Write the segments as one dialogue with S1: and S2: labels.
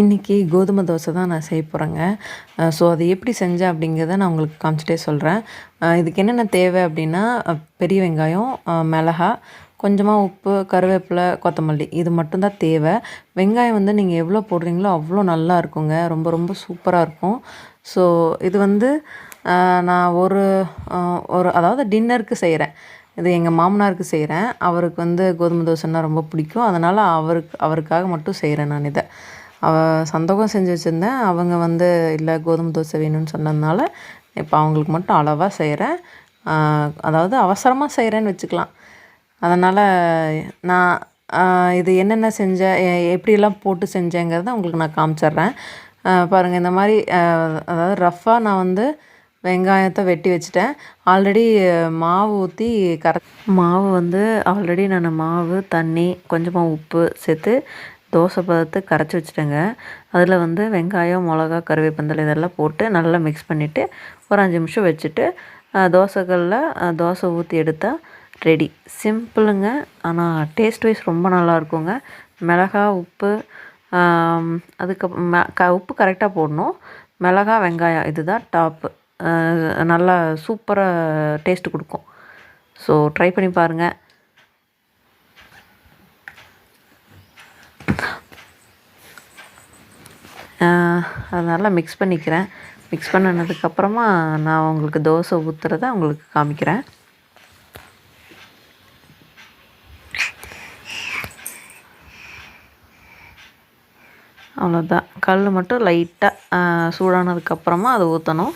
S1: இன்றைக்கி கோதுமை தோசை தான் நான் செய்ய போகிறேங்க ஸோ அது எப்படி செஞ்சேன் அப்படிங்கிறத நான் உங்களுக்கு காமிச்சிட்டே சொல்கிறேன் இதுக்கு என்னென்ன தேவை அப்படின்னா பெரிய வெங்காயம் மிளகா கொஞ்சமாக உப்பு கருவேப்பிலை கொத்தமல்லி. இது மட்டும்தான் தேவை. வெங்காயம் வந்து நீங்கள் எவ்வளோ போடுறீங்களோ அவ்வளோ நல்லா இருக்குங்க. ரொம்ப ரொம்ப சூப்பராக இருக்கும். ஸோ இது வந்து நான் ஒரு ஒரு அதாவது டின்னருக்கு செய்கிறேன் இது எங்கள் மாமனாருக்கு செய்கிறேன் அவருக்கு வந்து கோதுமை தோசைன்னா ரொம்ப பிடிக்கும். அதனால் அவருக்கு அவருக்காக மட்டும் செய்கிறேன் நான் இதை. அவ சந்தோகம் செஞ்சு வச்சுருந்தேன். அவங்க வந்து இல்லை கோதுமை தோசை வேணும்னு சொன்னதுனால இப்போ அவங்களுக்கு மட்டும் அளவாக செய்கிறேன் அதாவது அவசரமாக செய்கிறேன்னு வச்சுக்கலாம். அதனால் நான் இது என்னென்ன செஞ்சேன் எப்படியெல்லாம் போட்டு செஞ்சேங்கிறத உங்களுக்கு நான் காமிச்சிட்றேன். பாருங்கள் இந்த மாதிரி அதாவது ரஃப்பாக நான் வந்து வெங்காயத்தை வெட்டி வச்சுட்டேன். ஆல்ரெடி மாவு ஊற்றி கரெக்ட் மாவு வந்து ஆல்ரெடி நான் மாவு தண்ணி கொஞ்சமாக உப்பு சேர்த்து தோசை பதத்தை கரைச்சி வச்சுட்டேங்க. அதில் வந்து வெங்காயம் மிளகா கருவேப்பந்தல் இதெல்லாம் போட்டு நல்லா மிக்ஸ் பண்ணிவிட்டு ஒரு அஞ்சு நிமிஷம் வச்சுட்டு தோசைகளில் தோசைக்கல்ல தோசை ஊற்றி எடுத்தால் ரெடி சிம்பிளுங்க ஆனால் டேஸ்ட் வைஸ் ரொம்ப நல்லா இருக்குங்க. மிளகா உப்பு அதுக்கப்புறம் ம க உப்பு கரெக்டாக போடணும். மிளகா வெங்காயம் இதுதான் டாப்பு நல்லா சூப்பராக டேஸ்ட்டு கொடுக்கும். ஸோ ட்ரை பண்ணி பாருங்கள் அதனால் மிக்ஸ் பண்ணிக்கிறேன். மிக்ஸ் பண்ணினதுக்கப்புறமா நான் உங்களுக்கு தோசை ஊற்றுறத உங்களுக்கு காமிக்கிறேன். அவ்வளோதான் கல் மட்டும் லைட்டாக சூடானதுக்கப்புறமா அதை ஊற்றணும்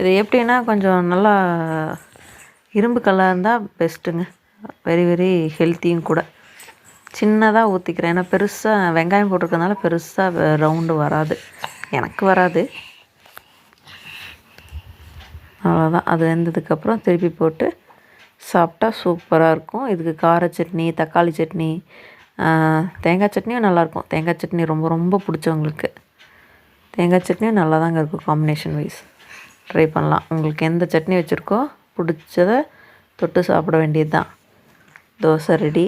S1: இது எப்படின்னா கொஞ்சம் நல்லா இரும்பு கல்லாக இருந்தால் பெஸ்ட்டுங்க வெரி வெரி ஹெல்த்தியும் கூட. சின்னதாக ஊற்றிக்கிறேன் ஏன்னா பெருசாக வெங்காயம் போட்டிருக்கனால பெருசாக ரவுண்டு வராது. எனக்கு வராது. அவ்வளோதான் அது வெந்ததுக்கப்புறம் திருப்பி போட்டு சாப்பிட்டா சூப்பராக இருக்கும். இதுக்கு கார சட்னி தக்காளி சட்னி தேங்காய் சட்னியும் நல்லாயிருக்கும் தேங்காய் சட்னி ரொம்ப ரொம்ப பிடிச்சவங்களுக்கு தேங்காய் சட்னியும் நல்லா தாங்க இருக்கும் காம்பினேஷன் வைஸ் ட்ரை பண்ணலாம். உங்களுக்கு எந்த சட்னி வச்சுருக்கோ பிடிச்சத தொட்டு சாப்பிட வேண்டியது தான் தோசை ரெடி.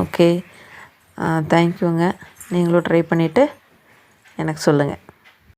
S1: ஓகே தேங்க்யூங்க நீங்களும் ட்ரை பண்ணிவிட்டு எனக்கு சொல்லுங்கள்